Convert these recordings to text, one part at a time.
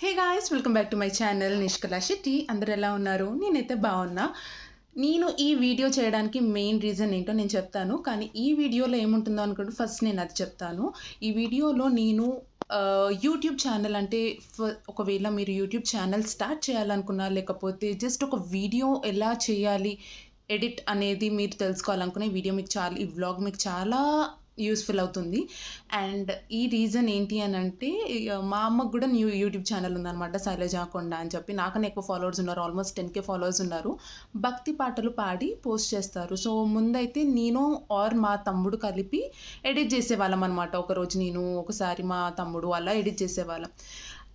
Hey guys welcome back to my channel Nishkala Shetty అందరు ఎలా ఉన్నారు? నేనైతే బాగున్నా. నేను ఈ వీడియో చేయడానికి మెయిన్ రీజన్ ఏంటో నేను చెప్తాను. కానీ ఈ వీడియోలో ఏముంటుందో అనుకుంటే ఫస్ట్ నేను అది చెప్తాను. ఈ వీడియోలో నేను యూట్యూబ్ ఛానల్ అంటే ఫ- ఒకవేళ మీరు యూట్యూబ్ ఛానల్ స్టార్ట్ చేయాలనుకున్నా లేకపోతే జస్ట్ ఒక వీడియో ఎలా చేయాలి ఎడిట్ అనేది మీరు తెలుసుకోవాలనుకునే వీడియో మీకు చాలా ఈ వ్లాగ్ మీకు చాలా యూస్ఫుల్ అవుతుంది. అండ్ ఈ రీజన్ ఏంటి అని అంటే మా అమ్మకు కూడా న్యూ యూట్యూబ్ ఛానల్ ఉందన్నమాట శైలజ కొండ అని చెప్పి. నాకనే ఎక్కువ ఫాలోవర్స్ ఉన్నారు. ఆల్మోస్ట్ టెన్ కే ఫాలోవర్స్ ఉన్నారు. భక్తి పాటలు పాడి పోస్ట్ చేస్తారు. సో ముందైతే నేను ఆర్ మా తమ్ముడు కలిపి ఎడిట్ చేసేవాళ్ళం అనమాట ఒకరోజు నేను ఒకసారి మా తమ్ముడు అలా ఎడిట్ చేసేవాళ్ళం.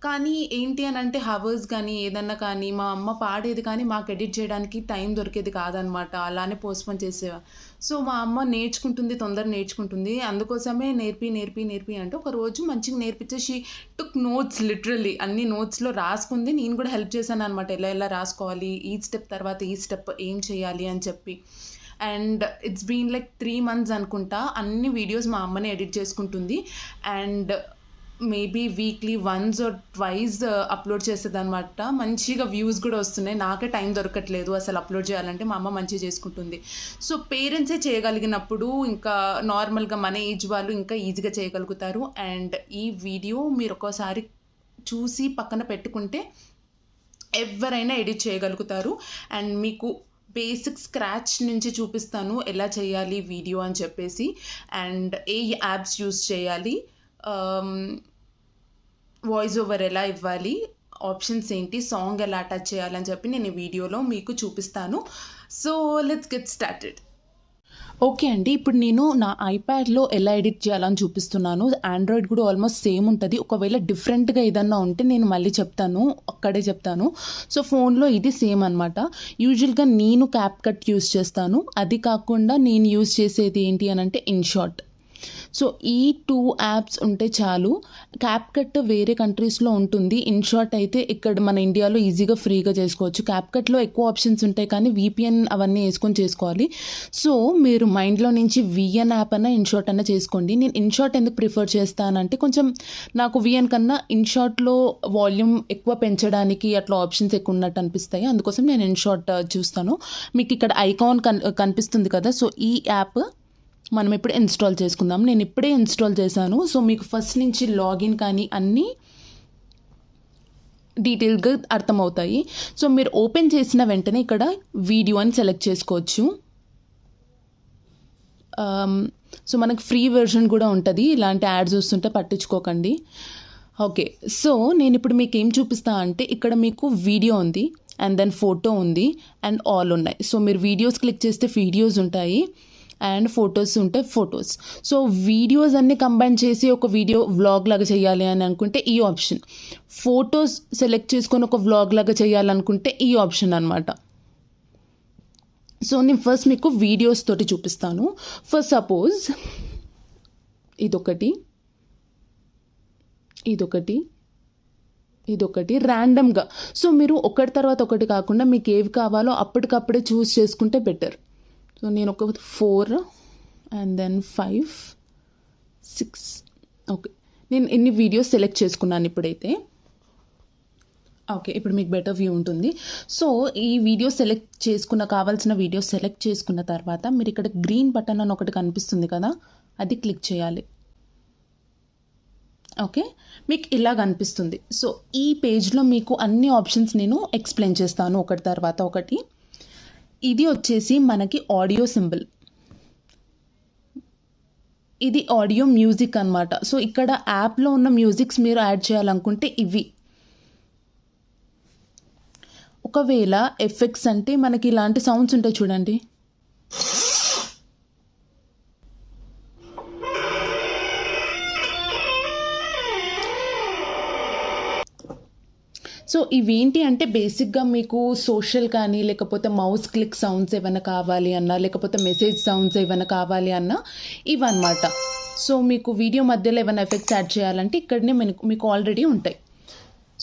కానీ ఏంటి అని అంటే హవర్స్ కానీ ఏదన్నా కానీ మా అమ్మ పాడేది కానీ మాకు ఎడిట్ చేయడానికి టైం దొరికేది కాదనమాట. అలానే పోస్ట్పోన్ చేసేవా. సో మా అమ్మ నేర్చుకుంటుంది తొందర నేర్చుకుంటుంది. అందుకోసమే నేర్పి నేర్పి నేర్పి అంటే ఒక రోజు మంచిగా నేర్పించేసి టుక్ నోట్స్ లిటరల్లీ అన్ని నోట్స్లో రాసుకుంది. నేను కూడా హెల్ప్ చేశాను అనమాట. ఎలా ఎలా రాసుకోవాలి ఈ స్టెప్ తర్వాత ఈ స్టెప్ ఏం చేయాలి అని చెప్పి. And it's been like three months అనుకుంటా అన్ని వీడియోస్ మా అమ్మనే ఎడిట్ చేసుకుంటుంది. And maybe weekly once or twice uh, upload చేసేదనమాట మంచిగా వ్యూస్ కూడా వస్తున్నాయి. నాకే టైం దొరకట్లేదు అసలు అప్లోడ్ చేయాలంటే. మా అమ్మ మంచిగా చేసుకుంటుంది. సో పేరెంట్సే చేయగలిగినప్పుడు ఇంకా నార్మల్గా మన ఏజ్ వాళ్ళు ఇంకా ఈజీగా చేయగలుగుతారు. అండ్ ఈ వీడియో మీరు ఒక్కోసారి చూసి పక్కన పెట్టుకుంటే ఎవరైనా ఎడిట్ చేయగలుగుతారు. అండ్ మీకు బేసిక్ స్క్రాచ్ నుంచి చూపిస్తాను ఎలా చేయాలి వీడియో అని చెప్పేసి. అండ్ ఏ యాప్స్ యూస్ చేయాలి. Um, వాయిస్ ఓవర్ ఎలా ఇవ్వాలి? ఆప్షన్స్ ఏంటి? సాంగ్ ఎలా అటాచ్ చేయాలని చెప్పి నేను ఈ వీడియోలో మీకు చూపిస్తాను. So let's get started okay అండి ఇప్పుడు నేను నా ఐప్యాడ్లో ఎలా ఎడిట్ చేయాలని చూపిస్తున్నాను. ఆండ్రాయిడ్ కూడా ఆల్మోస్ట్ సేమ్ ఉంటుంది. ఒకవేళ డిఫరెంట్గా ఏదన్నా ఉంటే నేను మళ్ళీ చెప్తాను. అక్కడే చెప్తాను. సో ఫోన్లో ఇది సేమ్ అనమాట యూజువల్గా నేను క్యాప్ కట్ యూస్ చేస్తాను. అది కాకుండా నేను యూస్ చేసేది ఏంటి అని అంటే ఇన్షార్ట్ సో ఈ టూ యాప్స్ ఉంటే చాలు క్యాప్ కట్ వేరే కంట్రీస్లో ఉంటుంది. ఇన్షార్ట్ అయితే ఇక్కడ మన ఇండియాలో ఈజీగా ఫ్రీగా చేసుకోవచ్చు. క్యాప్ కట్లో ఎక్కువ ఆప్షన్స్ ఉంటాయి కానీ విపిఎన్ అవన్నీ వేసుకొని చేసుకోవాలి. సో మీరు మైండ్లో నుంచి విఎన్ యాప్ అన్న ఇన్షార్ట్ అన్న చేసుకోండి. నేను ఇన్షార్ట్ ఎందుకు ప్రిఫర్ చేస్తానంటే కొంచెం నాకు విఎన్ కన్నా ఇన్షార్ట్లో వాల్యూమ్ ఎక్కువ పెంచడానికి అట్లా ఆప్షన్స్ ఎక్కువ ఉన్నట్టు అనిపిస్తాయి. అందుకోసం నేను ఇన్షార్ట్ uh, చూస్తాను. మీకు ఇక్కడ ఐకాన్ కన్ కనిపిస్తుంది కదా. సో ఈ యాప్ మనం ఇప్పుడు ఇన్స్టాల్ చేసుకుందాం. నేను ఇప్పుడే ఇన్స్టాల్ చేశాను. సో మీకు ఫస్ట్ నుంచి లాగిన్ కానీ అన్నీ డీటెయిల్గా అర్థమవుతాయి. సో మీరు ఓపెన్ చేసిన వెంటనే ఇక్కడ వీడియో అని సెలెక్ట్ చేసుకోవచ్చు. Um, సో మనకు ఫ్రీ వెర్షన్ కూడా ఉంటుంది. ఇలాంటి యాడ్స్ వస్తుంటే పట్టించుకోకండి. ఓకే. సో నేను ఇప్పుడు మీకు ఏం చూపిస్తా అంటే ఇక్కడ మీకు వీడియో ఉంది అండ్ దెన్ ఫోటో ఉంది అండ్ ఆల్ ఉన్నాయి. సో మీరు వీడియోస్ క్లిక్ చేస్తే వీడియోస్ ఉంటాయి. అండ్ ఫొటోస్ ఉంటాయి ఫొటోస్ సో వీడియోస్ అన్నీ కంబైన్ చేసి ఒక వీడియో వ్లాగ్ లాగా చేయాలి అని అనుకుంటే ఈ ఆప్షన్ ఫొటోస్ సెలెక్ట్ చేసుకొని ఒక వ్లాగ్ లాగా చేయాలనుకుంటే ఈ ఆప్షన్ అనమాట సో నేను ఫస్ట్ మీకు వీడియోస్ తోటి చూపిస్తాను. ఫస్ట్ సపోజ్ ఇదొకటి ఇదొకటి ఇదొకటి ర్యాండమ్గా సో మీరు ఒకటి తర్వాత ఒకటి కాకుండా మీకు ఏవి కావాలో అప్పటికప్పుడే చూస్ చేసుకుంటే బెటర్ సో నేను ఒక four and then five six okay నేను ఎన్ని వీడియోస్ సెలెక్ట్ చేసుకున్నాను ఇప్పుడైతే? ఓకే ఇప్పుడు మీకు బెటర్ వ్యూ ఉంటుంది. సో ఈ వీడియో సెలెక్ట్ చేసుకున్న కావాల్సిన వీడియో సెలెక్ట్ చేసుకున్న తర్వాత మీరు ఇక్కడ గ్రీన్ బటన్ అని ఒకటి కనిపిస్తుంది కదా అది క్లిక్ చేయాలి. ఓకే మీకు ఇలా కనిపిస్తుంది. సో ఈ పేజ్లో మీకు అన్ని ఆప్షన్స్ నేను ఎక్స్ప్లెయిన్ చేస్తాను ఒకటి తర్వాత ఒకటి. ఇది వచ్చేసి మనకి ఆడియో సింబల్. ఇది ఆడియో మ్యూజిక్ అన్నమాట. సో ఇక్కడ యాప్లో ఉన్న మ్యూజిక్స్ మీరు యాడ్ చేయాలనుకుంటే ఇవి. ఒకవేళ ఎఫెక్ట్స్ అంటే మనకి ఇలాంటి సౌండ్స్ ఉంటాయి చూడండి. సో ఇవేంటి అంటే బేసిక్గా మీకు సోషల్ కానీ లేకపోతే మౌస్ క్లిక్ సౌండ్స్ ఏమైనా కావాలి అన్నా లేకపోతే మెసేజ్ సౌండ్స్ ఏమైనా కావాలి అన్నా ఇవన్నమాట. సో మీకు వీడియో మధ్యలో ఏమైనా ఎఫెక్ట్స్ యాడ్ చేయాలంటే ఇక్కడనే మీకు ఆల్రెడీ ఉంటాయి.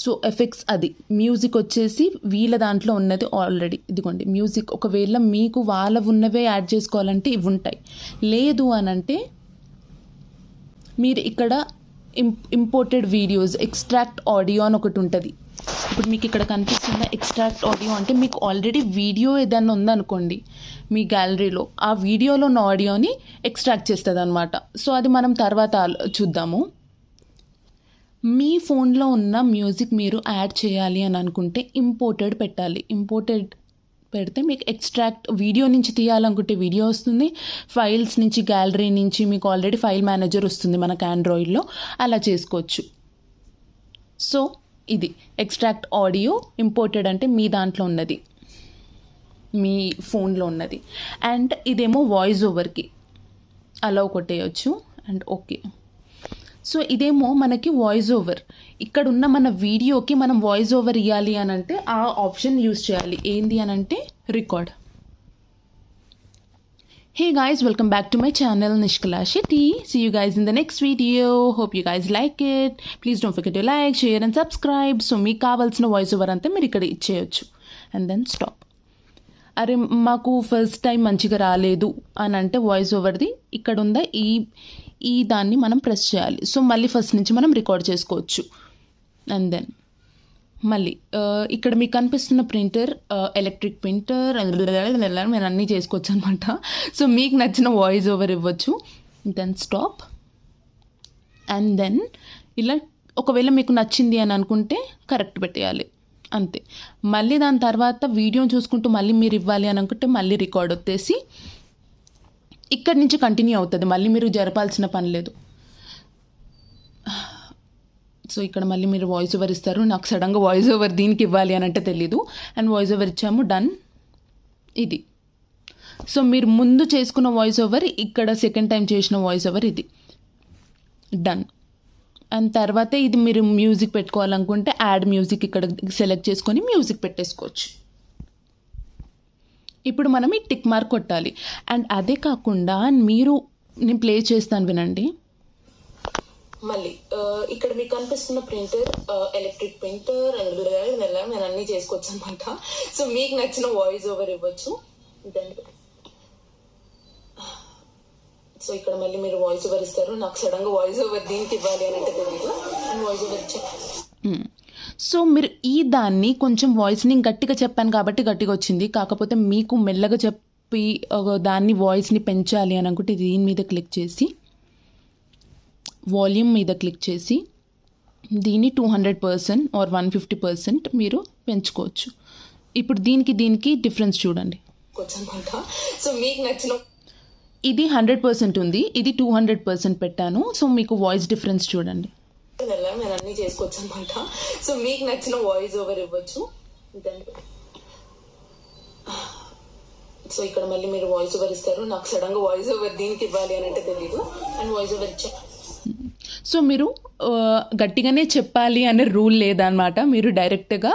సో ఎఫెక్ట్స్ అది. మ్యూజిక్ వచ్చేసి వీళ్ళ దాంట్లో ఉన్నది ఆల్రెడీ. ఇదిగోండి మ్యూజిక్. ఒకవేళ మీకు వాళ్ళ ఉన్నవే యాడ్ చేసుకోవాలంటే ఇవి ఉంటాయి. లేదు అని అంటే మీరు ఇక్కడ ఇం ఇంపోర్టెడ్ వీడియోస్ ఎక్స్ట్రాక్ట్ ఆడియో అని ఒకటి ఉంటుంది. ఇప్పుడు మీకు ఇక్కడ కనిపిస్తున్న ఎక్స్ట్రాక్ట్ ఆడియో అంటే మీకు ఆల్రెడీ వీడియో ఏదైనా ఉందనుకోండి మీ గ్యాలరీలో ఆ వీడియోలో ఉన్న ఆడియోని ఎక్స్ట్రాక్ట్ చేస్తుంది అనమాట సో అది మనం తర్వాత చూద్దాము. మీ ఫోన్లో ఉన్న మ్యూజిక్ మీరు యాడ్ చేయాలి అని అనుకుంటే ఇంపోర్టెడ్ పెట్టాలి. ఇంపోర్టెడ్ పెడితే మీకు ఎక్స్ట్రాక్ట్ వీడియో నుంచి తీయాలనుకుంటే వీడియో వస్తుంది. ఫైల్స్ నుంచి గ్యాలరీ నుంచి మీకు ఆల్రెడీ ఫైల్ మేనేజర్ వస్తుంది మనకు ఆండ్రాయిడ్లో అలా చేసుకోవచ్చు. సో ఇది. ఎక్స్ట్రాక్ట్ ఆడియో ఇంపోర్టెడ్ అంటే మీ దాంట్లో ఉన్నది. మీ ఫోన్లో ఉన్నది. అండ్ ఇదేమో వాయిస్ ఓవర్కి అలా కొట్టేయచ్చు. అండ్ ఓకే సో ఇదేమో మనకి వాయిస్ ఓవర్ ఇక్కడ ఉన్న మన వీడియోకి మనం వాయిస్ ఓవర్ ఇవ్వాలి అని అంటే ఆ ఆప్షన్ యూస్ చేయాలి. ఏంది అని అంటే record Hey guys, welcome back to my channel Nishkala Shetty. See you guys in the next video. Hope you guys like it. Please don't forget to like, share and subscribe. So మీకు కావాల్సిన voice over అంతా మీరు ఇక్కడ ఇచ్చేయచ్చు and then stop అరే మాకు first time మంచిగా రాలేదు అని అంటే వాయిస్ ఓవర్ది ఇక్కడ ఉందా ఈ ఈ దాన్ని మనం ప్రెస్ చేయాలి సో మళ్ళీ ఫస్ట్ నుంచి మనం రికార్డ్ చేసుకోవచ్చు అండ్ దెన్ మళ్ళీ ఇక్కడ మీకు కనిపిస్తున్న ప్రింటర్ ఎలక్ట్రిక్ ప్రింటర్ నేను అన్నీ చేసుకోవచ్చు అనమాట సో మీకు నచ్చిన వాయిస్ ఓవర్ ఇవ్వచ్చు. దెన్ స్టాప్ అండ్ దెన్ ఇలా ఒకవేళ మీకు నచ్చింది అని అనుకుంటే కరెక్ట్ పెట్టేయాలి. అంతే. మళ్ళీ దాని తర్వాత వీడియో చూసుకుంటూ మళ్ళీ మీరు ఇవ్వాలి అని అనుకుంటే మళ్ళీ రికార్డ్ వచ్చేసి ఇక్కడి నుంచి కంటిన్యూ అవుతుంది. మళ్ళీ మీరు జరపాల్సిన పని లేదు. సో ఇక్కడ మళ్ళీ మీరు వాయిస్ ఓవర్ ఇస్తారు. నాకు సడన్గా వాయిస్ ఓవర్ దీనికి ఇవ్వాలి అని అంటే తెలీదు. అండ్ వాయిస్ ఓవర్ ఇచ్చాము డన్ ఇది. సో మీరు ముందు చేసుకున్న వాయిస్ ఓవర్ ఇక్కడ సెకండ్ టైం చేసిన వాయిస్ ఓవర్ ఇది. డన్ అండ్ తర్వాత ఇది మీరు మ్యూజిక్ పెట్టుకోవాలనుకుంటే యాడ్ మ్యూజిక్ ఇక్కడ సెలెక్ట్ చేసుకొని మ్యూజిక్ పెట్టేసుకోవచ్చు. ఇప్పుడు మనం ఈ టిక్ మార్క్ కొట్టాలి. అండ్ అదే కాకుండా మీరు నేను ప్లే చేస్తాను వినండి. మళ్ళీ ఇక్కడ మీకు కనిపిస్తున్న ప్రింటర్ ఎలక్ట్రిక్ ప్రింటర్ నేను అన్ని చేసుకోవచ్చు అనమాట సో మీకు నచ్చిన వాయిస్ ఓవర్ ఇవ్వచ్చు. సో ఇక్కడ మళ్ళీ మీరు వాయిస్ ఓవర్ ఇస్తారు. నాకు సడన్గా వాయిస్ ఓవర్ దీనికి ఇవ్వాలి అని అంటే తెలియదు వాయిస్ ఓవర్ ఇచ్చా సో మీరు ఈ దాన్ని కొంచెం వాయిస్ని గట్టిగా చెప్పాను కాబట్టి గట్టిగా వచ్చింది. కాకపోతే మీకు మెల్లగా చెప్పి దాన్ని వాయిస్ని పెంచాలి అని అనుకుంటే దీని మీద క్లిక్ చేసి వాల్యూమ్ మీద క్లిక్ చేసి దీన్ని two hundred percent or one fifty percent మీరు పెంచుకోవచ్చు. ఇప్పుడు దీనికి దీనికి డిఫరెన్స్ చూడండి. సో మీకు నచ్చిన ఇది హండ్రెడ్ పర్సెంట్ ఉంది. ఇది టూ హండ్రెడ్ పర్సెంట్ పెట్టాను. సో మీకు వాయిస్ డిఫరెన్స్ చూడండి. నేను అన్ని చేసుకోవచ్చు అనమాట సో మీకు నచ్చిన వాయిస్ ఓవర్ ఇవ్వచ్చు. దెన్ సో ఇక్కడ మళ్ళీ మీరు వాయిస్ ఓవర్ ఇస్తారు. నాకు సడన్గా వాయిస్ ఓవర్ దీనికి ఇవ్వాలి అని అంటే తెలియదు అండ్ వాయిస్ ఓవర్ ఇచ్చా. సో మీరు గట్టిగానే చెప్పాలి అనే రూల్ లేదనమాట మీరు డైరెక్ట్గా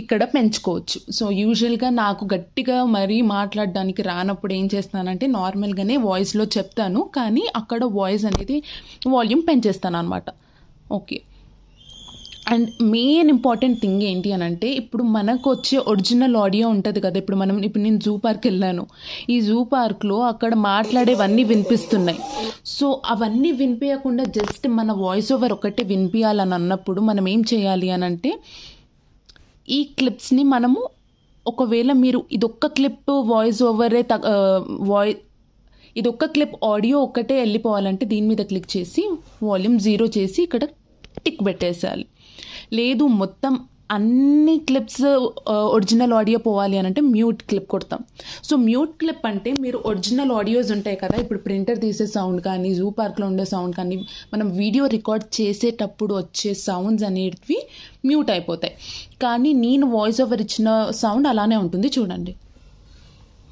ఇక్కడ పెంచుకోవచ్చు. సో యూజువల్గా నాకు గట్టిగా మరీ మాట్లాడడానికి రానప్పుడు ఏం చేస్తానంటే నార్మల్గానే వాయిస్లో చెప్తాను. కానీ అక్కడ వాయిస్ అనేది వాల్యూమ్ పెంచేస్తాను అనమాట okay. And main important thing ఏంటి అని అంటే ఇప్పుడు మనకు వచ్చే ఒరిజినల్ ఆడియో ఉంటుంది కదా ఇప్పుడు మనం ఇప్పుడు నేను జూ పార్క్ వెళ్ళాను. ఈ జూ పార్క్లో అక్కడ మాట్లాడేవన్నీ వినిపిస్తున్నాయి. సో అవన్నీ వినిపించకుండా జస్ట్ మన వాయిస్ ఓవర్ ఒకటే వినిపించాలని అన్నప్పుడు మనం ఏం చేయాలి అని అంటే ఈ క్లిప్స్ని మనము ఒకవేళ మీరు ఇదొక్క క్లిప్ వాయిస్ ఓవరే తగ వాయి ఇదొక్క క్లిప్ ఆడియో ఒక్కటే వెళ్ళిపోవాలంటే దీని మీద క్లిక్ చేసి వాల్యూమ్ జీరో చేసి ఇక్కడ టిక్ పెట్టేసేయాలి. లేదు మొత్తం అన్ని క్లిప్స్ ఒరిజినల్ ఆడియో పోవాలి అని అంటే మ్యూట్ క్లిప్ కొడతాం. సో మ్యూట్ క్లిప్ అంటే మీరు ఒరిజినల్ ఆడియోస్ ఉంటాయి కదా ఇప్పుడు ప్రింటర్ తీసే సౌండ్ కానీ జూ పార్క్లో ఉండే సౌండ్ కానీ మనం వీడియో రికార్డ్ చేసేటప్పుడు వచ్చే సౌండ్స్ అనేటివి మ్యూట్ అయిపోతాయి. కానీ నేను వాయిస్ ఓవర్ ఇచ్చిన సౌండ్ అలానే ఉంటుంది చూడండి.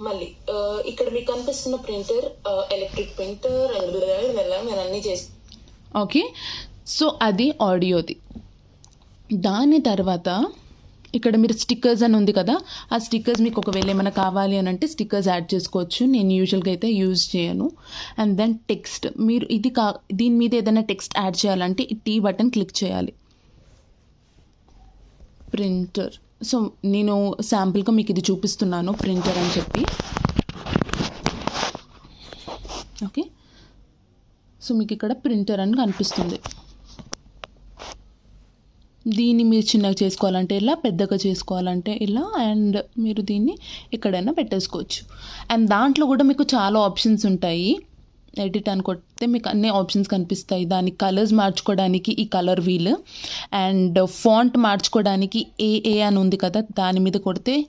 మళ్ళీ ఆ, ఇక్కడ మీకు కనిపిస్తున్న ప్రింటర్ ఎలక్ట్రిక్ ప్రింటర్ నేను అన్ని చేసి ఓకే సో అది ఆడియోది దాని తర్వాత ఇక్కడ మీరు స్టిక్కర్స్ అని ఉంది కదా ఆ స్టిక్కర్స్ మీకు ఒకవేళ ఏమైనా కావాలి అని అంటే స్టిక్కర్స్ యాడ్ చేసుకోవచ్చు. నేను యూజువల్గా అయితే యూజ్ చేయను. అండ్ దెన్ టెక్స్ట్ మీరు ఇది కా దీని మీద ఏదైనా టెక్స్ట్ యాడ్ చేయాలంటే ఈ టీ బటన్ క్లిక్ చేయాలి. ప్రింటర్ సో నేను శాంపుల్గా మీకు ఇది చూపిస్తున్నాను ప్రింటర్ అని చెప్పి. ఓకే సో మీకు ఇక్కడ ప్రింటర్ అని కనిపిస్తుంది. దీన్ని మీరు చిన్నగా చేసుకోవాలంటే ఇలా పెద్దగా చేసుకోవాలంటే ఇలా అండ్ మీరు దీన్ని ఎక్కడైనా పెట్టేసుకోవచ్చు. అండ్ దాంట్లో కూడా మీకు చాలా ఆప్షన్స్ ఉంటాయి. ఎడిట్ అని కొడితే మీకు అన్ని ఆప్షన్స్ కనిపిస్తాయి. దాని కలర్స్ మార్చుకోవడానికి ఈ కలర్ వీల్ అండ్ ఫాంట్ మార్చుకోవడానికి ఏఏ అని ఉంది కదా దాని మీద కొడితే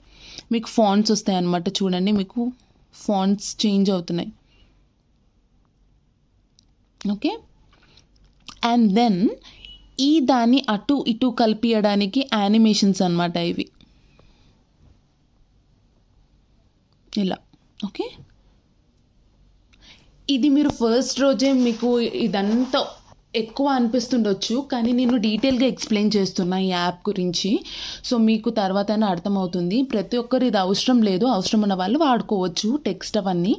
మీకు ఫాంట్స్ వస్తాయి అన్నమాట. చూడండి మీకు ఫాంట్స్ చేంజ్ అవుతున్నాయి. ఓకే? అండ్ దెన్ ఈ దాన్ని అటు ఇటు కలిపియడానికి యానిమేషన్స్ అనమాట ఇవి. ఇలా ఓకే? ఇది మీరు ఫస్ట్ రోజే మీకు ఇదంతా ఎక్కువ అనిపిస్తుండొచ్చు కానీ నేను డీటెయిల్గా ఎక్స్ప్లెయిన్ చేస్తున్నా ఈ యాప్ గురించి. సో మీకు తర్వాత అర్థమవుతుంది. ప్రతి ఒక్కరు ఇది అవసరం లేదు. అవసరం ఉన్న వాళ్ళు వాడుకోవచ్చు టెక్స్ట్ అవన్నీ.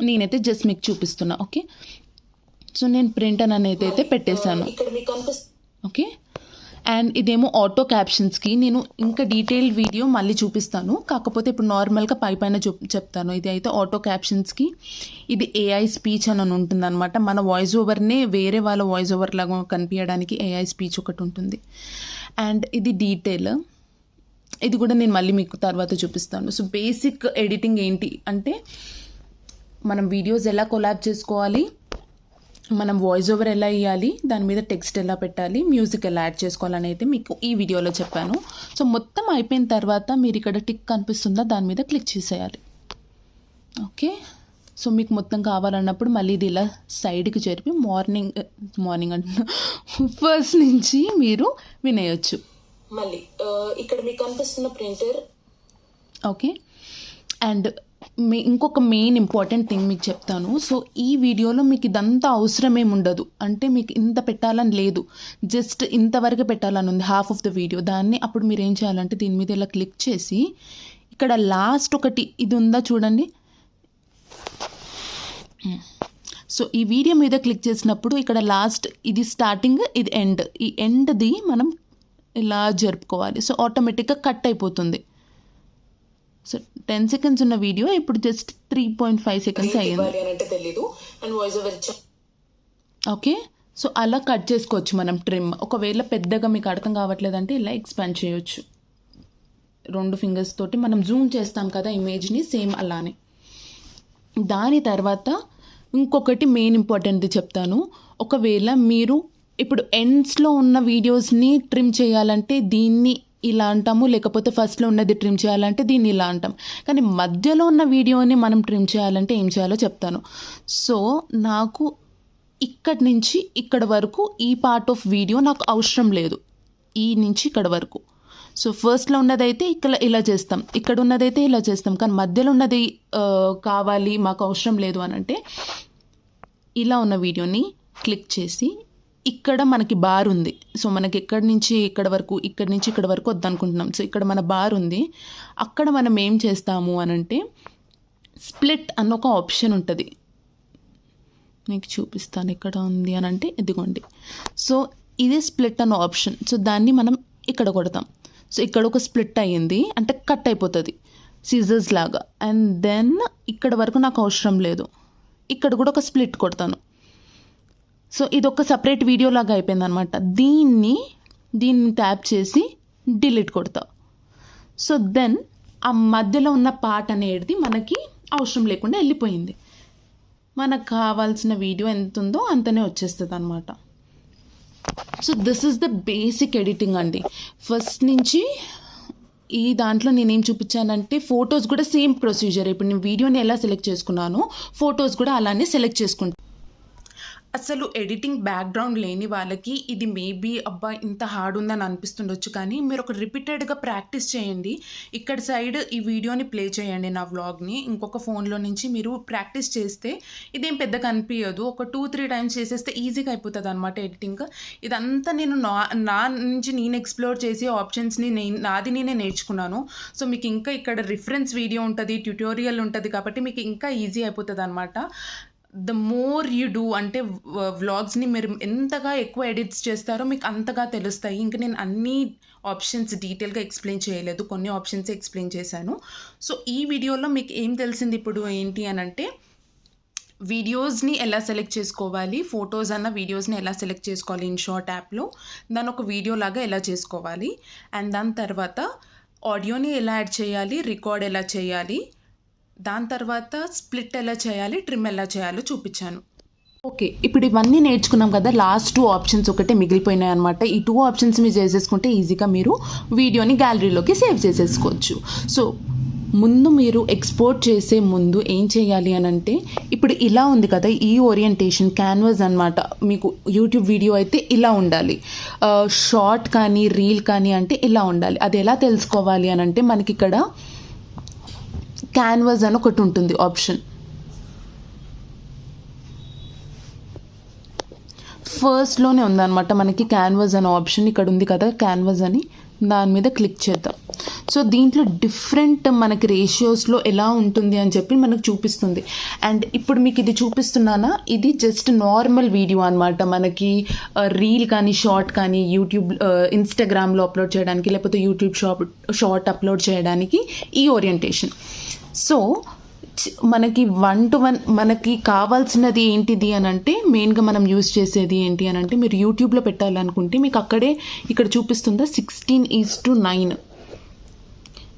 నేనైతే జస్ట్ మీకు చూపిస్తున్నా ఓకే? సో నేను ప్రింట్ అని అనేది అయితే పెట్టేశాను. ఇక్కడ మీకు ఓకే? అండ్ ఇదేమో ఆటో క్యాప్షన్స్కి నేను ఇంకా డీటెయిల్డ్ వీడియో మళ్ళీ చూపిస్తాను. కాకపోతే ఇప్పుడు నార్మల్గా పై పైన చెప్తాను. ఇది అయితే ఆటో క్యాప్షన్స్కి ఇది ఏఐ స్పీచ్ అని ఉంటుంది అనమాట మన వాయిస్ ఓవర్నే వేరే వాళ్ళ వాయిస్ ఓవర్ లాగా కనిపించడానికి ఏఐ స్పీచ్ ఒకటి ఉంటుంది. అండ్ ఇది డీటెయిల్ ఇది కూడా నేను మళ్ళీ మీకు తర్వాత చూపిస్తాను. సో బేసిక్ ఎడిటింగ్ ఏంటి? అంటే మనం వీడియోస్ ఎలా కొలాబ్ చేసుకోవాలి? మనం వాయిస్ ఓవర్ ఎలా ఇవ్వాలి దాని మీద టెక్స్ట్ ఎలా పెట్టాలి మ్యూజిక్ ఎలా యాడ్ చేసుకోవాలని అయితే మీకు ఈ వీడియోలో చెప్పాను. సో మొత్తం అయిపోయిన తర్వాత మీరు ఇక్కడ టిక్ కనిపిస్తుందా దాని మీద క్లిక్ చేసేయాలి. ఓకే సో మీకు మొత్తం కావాలన్నప్పుడు మళ్ళీ ఇది ఇలా సైడ్కి జరిపి మార్నింగ్ మార్నింగ్ అంటున్నా ఫస్ట్ నుంచి మీరు వినేయచ్చు. మళ్ళీ ఆ, ఇక్కడ మీకు కనిపిస్తున్న ప్రింటర్ ఓకే అండ్ మే ఇంకొక మెయిన్ ఇంపార్టెంట్ థింగ్ మీకు చెప్తాను. సో ఈ వీడియోలో మీకు ఇదంతా అవసరం ఏమి ఉండదు. అంటే మీకు ఇంత పెట్టాలని లేదు. జస్ట్ ఇంతవరకు పెట్టాలని ఉంది హాఫ్ ఆఫ్ ద వీడియో దాన్ని అప్పుడు మీరు ఏం చేయాలంటే దీని మీద ఇలా క్లిక్ చేసి ఇక్కడ లాస్ట్ ఒకటి ఇది ఉందా చూడండి. Hmm. సో ఈ వీడియో మీద క్లిక్ చేసినప్పుడు ఇక్కడ లాస్ట్ ఇది స్టార్టింగ్ ఇది ఎండ్ ఈ ఎండ్ది మనం ఇలా జరుపుకోవాలి. సో ఆటోమేటిక్గా కట్ అయిపోతుంది. సో టెన్ సెకండ్స్ ఉన్న వీడియో ఇప్పుడు just three point five seconds అయ్యింది. ఓకే సో అలా కట్ చేసుకోవచ్చు మనం ట్రిమ్ ఒకవేళ పెద్దగా మీకు అర్థం కావట్లేదంటే ఇలా ఎక్స్పాండ్ చేయొచ్చు. రెండు ఫింగర్స్ తోటి మనం జూమ్ చేస్తాం కదా ఇమేజ్ని సేమ్ అలానే. దాని తర్వాత ఇంకొకటి మెయిన్ ఇంపార్టెంట్ది చెప్తాను. ఒకవేళ మీరు ఇప్పుడు ఎండ్స్లో ఉన్న వీడియోస్ని ట్రిమ్ చేయాలంటే దీన్ని ఇలా అంటాము లేకపోతే ఫస్ట్లో ఉన్నది ట్రిమ్ చేయాలంటే దీన్ని ఇలా అంటాం. కానీ మధ్యలో ఉన్న వీడియోని మనం ట్రిమ్ చేయాలంటే ఏం చేయాలో చెప్తాను. సో నాకు ఇక్కడి నుంచి ఇక్కడ వరకు ఈ పార్ట్ ఆఫ్ వీడియో నాకు అవసరం లేదు. ఈ నుంచి ఇక్కడ వరకు. సో ఫస్ట్లో ఉన్నదైతే ఇక్కడ ఇలా చేస్తాం. ఇక్కడ ఉన్నదైతే ఇలా చేస్తాం. కానీ మధ్యలో ఉన్నది కావాలి మాకు అవసరం లేదు అని అంటే ఇలా ఉన్న వీడియోని క్లిక్ చేసి ఇక్కడ మనకి బార్ ఉంది. సో మనకి ఎక్కడి నుంచి ఇక్కడ వరకు ఇక్కడి నుంచి ఇక్కడ వరకు వద్దనుకుంటున్నాం. సో ఇక్కడ మన బార్ ఉంది. అక్కడ మనం ఏం చేస్తాము అని అంటే స్ప్లిట్ అన్న ఒక ఆప్షన్ ఉంటుంది. మీకు చూపిస్తాను ఎక్కడ ఉంది అని అంటే ఇదిగోండి. సో ఇది స్ప్లిట్ అన్న ఆప్షన్. సో దాన్ని మనం ఇక్కడ కొడతాం. సో ఇక్కడ ఒక స్ప్లిట్ అయ్యింది. అంటే కట్ అయిపోతుంది. సీజర్స్ లాగా. అండ్ దెన్ ఇక్కడ వరకు నాకు అవసరం లేదు. ఇక్కడ కూడా ఒక స్ప్లిట్ కొడతాను. సో ఇది ఒక సపరేట్ వీడియో లాగా అయిపోయింది అనమాట దీన్ని దీన్ని ట్యాప్ చేసి డిలీట్ కొడతా సో దెన్ ఆ మధ్యలో ఉన్న పార్ట్ అనేది మనకి అవసరం లేకుండా వెళ్ళిపోయింది. మనకు కావాల్సిన వీడియో ఎంత ఉందో అంతనే వచ్చేస్తుంది అనమాట so this is the basic editing అండి. ఫస్ట్ నుంచి ఈ దాంట్లో నేనేం చూపించానంటే ఫొటోస్ కూడా సేమ్ ప్రొసీజర్ ఇప్పుడు నేను వీడియోని ఎలా సెలెక్ట్ చేసుకున్నానో ఫొటోస్ కూడా అలానే సెలెక్ట్ చేసుకుంటాను అసలు ఎడిటింగ్ బ్యాక్గ్రౌండ్ లేని వాళ్ళకి ఇది మేబీ అబ్బా ఇంత హార్డ్ ఉందని అనిపిస్తుండొచ్చు కానీ మీరు ఒక రిపీటెడ్గా ప్రాక్టీస్ చేయండి. ఇక్కడ సైడ్ ఈ వీడియోని ప్లే చేయండి నా వ్లాగ్ని. ఇంకొక ఫోన్లో నుంచి మీరు ప్రాక్టీస్ చేస్తే ఇదేం పెద్దగా అనిపించదు ఒక టూ త్రీ టైమ్స్ చేసేస్తే ఈజీగా అయిపోతుంది అనమాట ఎడిటింగ్. ఇదంతా నేను నా నా నుంచి నేను ఎక్స్ప్లోర్ చేసే ఆప్షన్స్ని నేను నాది నేనే నేర్చుకున్నాను. సో మీకు ఇంకా ఇక్కడ రిఫరెన్స్ వీడియో ఉంటుంది ట్యూటోరియల్ ఉంటుంది కాబట్టి మీకు ఇంకా ఈజీ అయిపోతుంది అనమాట ద మోర్ యూ డూ అంటే వ్లాగ్స్ని మీరు ఎంతగా ఎక్కువ ఎడిట్స్ చేస్తారో మీకు అంతగా తెలుస్తాయి. ఇంకా నేను అన్ని ఆప్షన్స్ డీటెయిల్గా ఎక్స్ప్లెయిన్ చేయలేదు. కొన్ని ఆప్షన్స్ ఎక్స్ప్లెయిన్ చేశాను. సో ఈ వీడియోలో మీకు ఏం తెలిసింది ఇప్పుడు ఏంటి అని అంటే వీడియోస్ని ఎలా సెలెక్ట్ చేసుకోవాలి? ఫొటోస్ అన్న వీడియోస్ని ఎలా సెలెక్ట్ చేసుకోవాలి? ఇన్ షార్ట్ యాప్లో దాని ఒక వీడియో లాగా ఎలా చేసుకోవాలి? అండ్ దాని తర్వాత ఆడియోని ఎలా యాడ్ చేయాలి? రికార్డ్ ఎలా చేయాలి? దాని తర్వాత స్ప్లిట్ ఎలా చేయాలి ట్రిమ్ ఎలా చేయాలో చూపించాను. ఓకే ఇప్పుడు ఇవన్నీ నేర్చుకున్నాం కదా లాస్ట్ టూ ఆప్షన్స్ ఒకటే మిగిలిపోయినాయి అనమాట ఈ టూ ఆప్షన్స్ మీరు చేసేసుకుంటే ఈజీగా మీరు వీడియోని గ్యాలరీలోకి సేవ్ చేసేసుకోవచ్చు. సో ముందు మీరు ఎక్స్పోర్ట్ చేసే ముందు ఏం చేయాలి అని అంటే ఇప్పుడు ఇలా ఉంది కదా ఈ ఓరియంటేషన్ క్యాన్వాస్ అనమాట మీకు యూట్యూబ్ వీడియో అయితే ఇలా ఉండాలి. Uh, షార్ట్ కానీ రీల్ కానీ అంటే ఇలా ఉండాలి. అది ఎలా తెలుసుకోవాలి అని అంటే మనకి ఇక్కడ క్యాన్వాస్ అని ఒకటి ఉంటుంది ఆప్షన్ ఫస్ట్లోనే ఉందన్నమాట మనకి క్యాన్వాస్ అనే ఆప్షన్ ఇక్కడ ఉంది కదా క్యాన్వాస్ అని. దాని మీద క్లిక్ చేద్దాం. సో దీంట్లో డిఫరెంట్ మనకి రేషియోస్లో ఎలా ఉంటుంది అని చెప్పి మనకు చూపిస్తుంది. అండ్ ఇప్పుడు మీకు ఇది చూపిస్తున్నానా? ఇది జస్ట్ నార్మల్ వీడియో అనమాట మనకి రీల్ కానీ షార్ట్ కానీ యూట్యూబ్ ఇన్స్టాగ్రామ్లో అప్లోడ్ చేయడానికి లేకపోతే యూట్యూబ్ షాప్ షార్ట్ అప్లోడ్ చేయడానికి ఈ ఓరియంటేషన్ సో మనకి వన్ టు వన్ మనకి కావాల్సినది ఏంటిది అని అంటే మెయిన్గా మనం యూస్ చేసేది ఏంటి అని అంటే మీరు యూట్యూబ్లో పెట్టాలనుకుంటే మీకు అక్కడే ఇక్కడ చూపిస్తుందా సిక్స్టీన్ ఈజ్ టు నైన్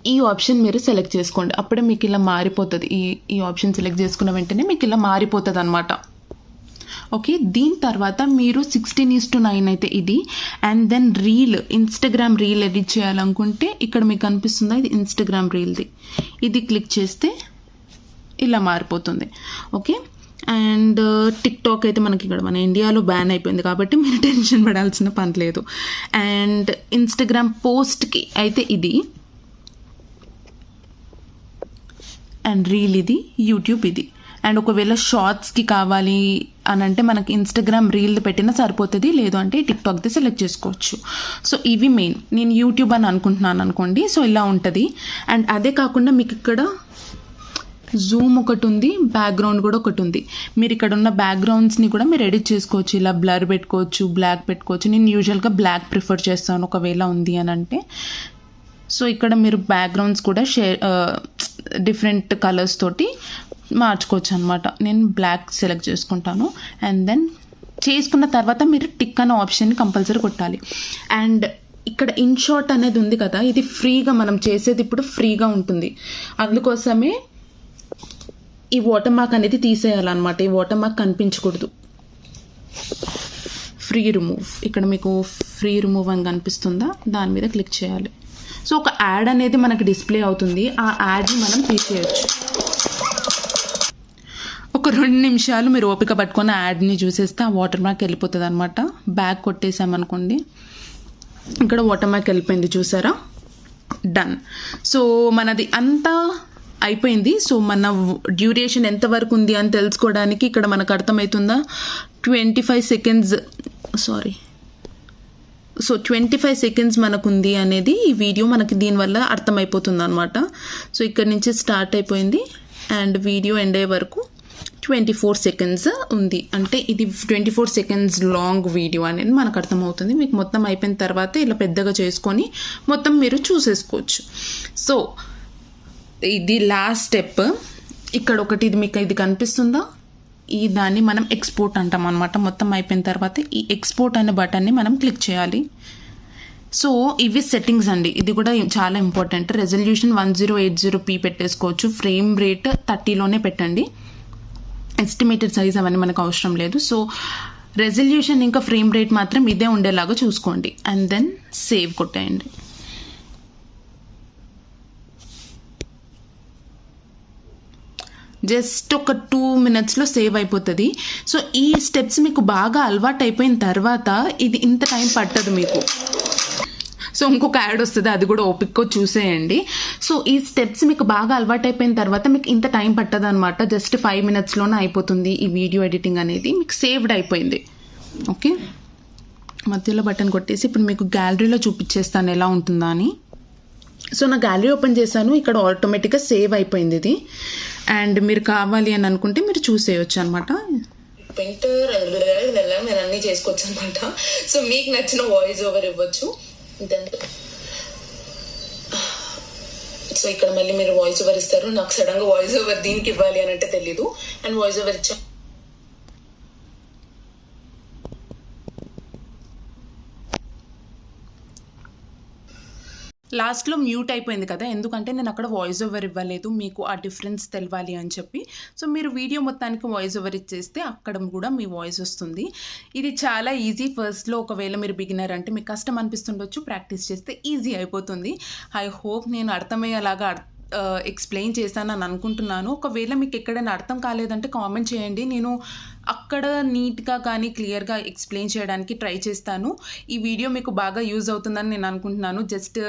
ఈ ఆప్షన్ మీరు సెలెక్ట్ చేసుకోండి. అప్పుడే మీకు ఇలా మారిపోతుంది. ఈ ఈ ఆప్షన్ సెలెక్ట్ చేసుకున్న వెంటనే మీకు ఇలా మారిపోతుంది అనమాట ఓకే దీని తర్వాత మీరు సిక్స్టీన్ ఈస్ టు నైన్ అయితే ఇది. And then reel Instagram reel edit చేయాలనుకుంటే ఇక్కడ మీకు కనిపిస్తుందా ఇది ఇన్స్టాగ్రామ్ రీల్ది ఇది క్లిక్ చేస్తే ఇలా మారిపోతుంది. ఓకే అండ్ టిక్ టాక్ అయితే మనకి ఇక్కడ మన ఇండియాలో బ్యాన్ అయిపోయింది కాబట్టి మీరు టెన్షన్ పడాల్సిన పని లేదు. అండ్ ఇన్స్టాగ్రామ్ పోస్ట్కి అయితే ఇది. అండ్ రీల్ ఇది యూట్యూబ్ ఇది. అండ్ ఒకవేళ షార్ట్స్కి కావాలి అని అంటే మనకి ఇన్స్టాగ్రామ్ రీల్ పెట్టినా సరిపోతుంది లేదు అంటే టిక్టాక్ది సెలెక్ట్ చేసుకోవచ్చు. సో ఇవి మెయిన్ నేను యూట్యూబ్ అని అనుకుంటున్నాను అనుకోండి. సో ఇలా ఉంటుంది. అండ్ అదే కాకుండా మీకు ఇక్కడ జూమ్ ఒకటి ఉంది బ్యాక్గ్రౌండ్ కూడా ఒకటి ఉంది. మీరు ఇక్కడ ఉన్న బ్యాక్గ్రౌండ్స్ని కూడా మీరు ఎడిట్ చేసుకోవచ్చు. ఇలా బ్లర్ పెట్టుకోవచ్చు బ్లాక్ పెట్టుకోవచ్చు. నేను యూజువల్గా బ్లాక్ ప్రిఫర్ చేస్తాను ఒకవేళ ఉంది అని అంటే సో ఇక్కడ మీరు బ్యాక్గ్రౌండ్స్ కూడా షేర్ డిఫరెంట్ కలర్స్ తోటి మార్చుకోవచ్చు అనమాట నేను బ్లాక్ సెలెక్ట్ చేసుకుంటాను. అండ్ దెన్ చేసుకున్న తర్వాత మీరు టిక్ అనే ఆప్షన్ కంపల్సరీ కొట్టాలి. అండ్ ఇక్కడ ఇన్షార్ట్ అనేది ఉంది కదా ఇది ఫ్రీగా మనం చేసేది ఇప్పుడు ఫ్రీగా ఉంటుంది. అందుకోసమే ఈ వాటర్ మార్క్ అనేది తీసేయాలన్నమాట. ఈ వాటర్ మార్క్ కనిపించకూడదు. ఫ్రీ రిమూవ్ ఇక్కడ మీకు ఫ్రీ రిమూవ్ అని కనిపిస్తుందా? దాని మీద క్లిక్ చేయాలి. సో ఒక యాడ్ అనేది మనకి డిస్ప్లే అవుతుంది. ఆ యాడ్ని మనం తీసేయచ్చు. రెండు నిమిషాలు మీరు ఓపిక పట్టుకొని యాడ్ని చూసేస్తే ఆ వాటర్ మార్క్ వెళ్ళిపోతుంది అనమాట బ్యాగ్ కొట్టేసామనుకోండి. ఇక్కడ వాటర్ మార్క్ వెళ్ళిపోయింది చూసారా? డన్ సో మనది అంతా అయిపోయింది. సో మన డ్యూరేషన్ ఎంతవరకు ఉంది అని తెలుసుకోవడానికి ఇక్కడ మనకు అర్థమవుతుందా? Twenty five seconds sorry. So twenty five seconds మనకుంది అనేది ఈ వీడియో మనకి దీనివల్ల అర్థమైపోతుంది అనమాట సో ఇక్కడ నుంచి స్టార్ట్ అయిపోయింది. అండ్ వీడియో ఎండ్ అయ్యే వరకు ట్వంటీ ఫోర్ సెకండ్స్ ఉంది. అంటే ఇది twenty four seconds long video అనేది మనకు అర్థమవుతుంది. మీకు మొత్తం అయిపోయిన తర్వాత ఇలా పెద్దగా చేసుకొని మొత్తం మీరు చూసేసుకోవచ్చు. సో ఇది లాస్ట్ స్టెప్ ఇక్కడ ఒకటి ఇది మీకు ఇది కనిపిస్తుందా? ఈ దాన్ని మనం ఎక్స్పోర్ట్ అంటాం అనమాట మొత్తం అయిపోయిన తర్వాత ఈ ఎక్స్పోర్ట్ అనే బటన్ని మనం క్లిక్ చేయాలి. సో ఇవి సెట్టింగ్స్ అండి. ఇది కూడా చాలా important resolution one zero eight zero P పెట్టేసుకోవచ్చు. ఫ్రేమ్ రేట్ థర్టీలోనే పెట్టండి. ఎస్టిమేటెడ్ సైజ్ అవన్నీ మనకు అవసరం లేదు. సో రెజల్యూషన్ ఇంకా ఫ్రేమ్ రేట్ మాత్రం ఇదే ఉండేలాగా చూసుకోండి. అండ్ దెన్ సేవ్ కొట్టేయండి. జస్ట్ ఒక టూ మినిట్స్లో సేవ్ అయిపోతుంది. సో ఈ స్టెప్స్ మీకు బాగా అలవాటు అయిపోయిన తర్వాత ఇది ఇంత టైం పట్టదు మీకు. సో ఇంకొక యాడ్ వస్తుంది అది కూడా ఓపిక్గా చూసేయండి. సో ఈ స్టెప్స్ మీకు బాగా అలవాటు అయిపోయిన తర్వాత మీకు ఇంత టైం పట్టదు అనమాట జస్ట్ ఫైవ్ మినిట్స్లోనే అయిపోతుంది ఈ వీడియో ఎడిటింగ్ అనేది. మీకు సేవ్డ్ అయిపోయింది. ఓకే? మధ్యలో బటన్ కొట్టేసి ఇప్పుడు మీకు గ్యాలరీలో చూపించేస్తాను ఎలా ఉంటుందా అని. సో నా గ్యాలరీ ఓపెన్ చేశాను ఇక్కడ ఆటోమేటిక్గా సేవ్ అయిపోయింది ఇది. అండ్ మీరు కావాలి అని అనుకుంటే మీరు చూసేయచ్చు అనమాట పెయింటర్ వెళ్ళాం నేను అన్ని చేసుకోవచ్చు అనమాట సో మీకు నచ్చిన వాయిస్ ఓవర్ ఇవ్వచ్చు. దెన్ సో ఇక్కడ మళ్ళీ మీరు వాయిస్ ఓవర్ ఇస్తారు. నాకు సడన్గా వాయిస్ ఓవర్ దీనికి ఇవ్వాలి అని అంటే తెలీదు. అండ్ వాయిస్ ఓవర్ ఇచ్చా లాస్ట్లో మ్యూట్ అయిపోయింది కదా ఎందుకంటే నేను అక్కడ వాయిస్ ఓవర్ ఇవ్వలేదు మీకు ఆ డిఫరెన్స్ తెలవాలి అని చెప్పి. సో మీరు వీడియో మొత్తానికి వాయిస్ ఓవర్ ఇచ్చేస్తే అక్కడ కూడా మీ వాయిస్ వస్తుంది. ఇది చాలా ఈజీ ఫస్ట్లో ఒకవేళ మీరు బిగినర్ అంటే మీకు కష్టం అనిపిస్తుండొచ్చు ప్రాక్టీస్ చేస్తే ఈజీ అయిపోతుంది. ఐ హోప్ నేను అర్థమయ్యేలాగా అర్థ ఎక్స్ప్లెయిన్ చేశానని అనుకుంటున్నాను. ఒకవేళ మీకు ఎక్కడైనా అర్థం కాలేదంటే కామెంట్ చేయండి. నేను అక్కడ నీట్గా కానీ క్లియర్గా ఎక్స్ప్లెయిన్ చేయడానికి ట్రై చేస్తాను. ఈ వీడియో మీకు బాగా యూజ్ అవుతుందని నేను అనుకుంటున్నాను. జస్ట్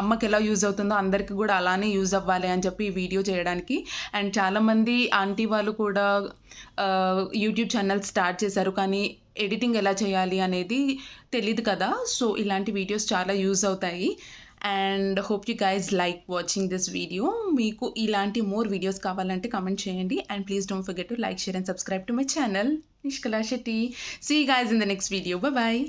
అమ్మకి ఎలా యూజ్ అవుతుందో అందరికీ కూడా అలానే యూజ్ అవ్వాలి అని చెప్పి ఈ వీడియో చేయడానికి. అండ్ చాలామంది ఆంటీ వాళ్ళు కూడా యూట్యూబ్ ఛానల్ స్టార్ట్ చేశారు కానీ ఎడిటింగ్ ఎలా చేయాలి అనేది తెలియదు కదా. సో ఇలాంటి వీడియోస్ చాలా యూజ్ అవుతాయి. And hope you guys like watching this video. మీకు ఇలాంటి మోర్ వీడియోస్ కావాలంటే కమెంట్ చేయండి. And please don't forget to like share and subscribe to my channel. Nishkala Shetty. See guys in the next video bye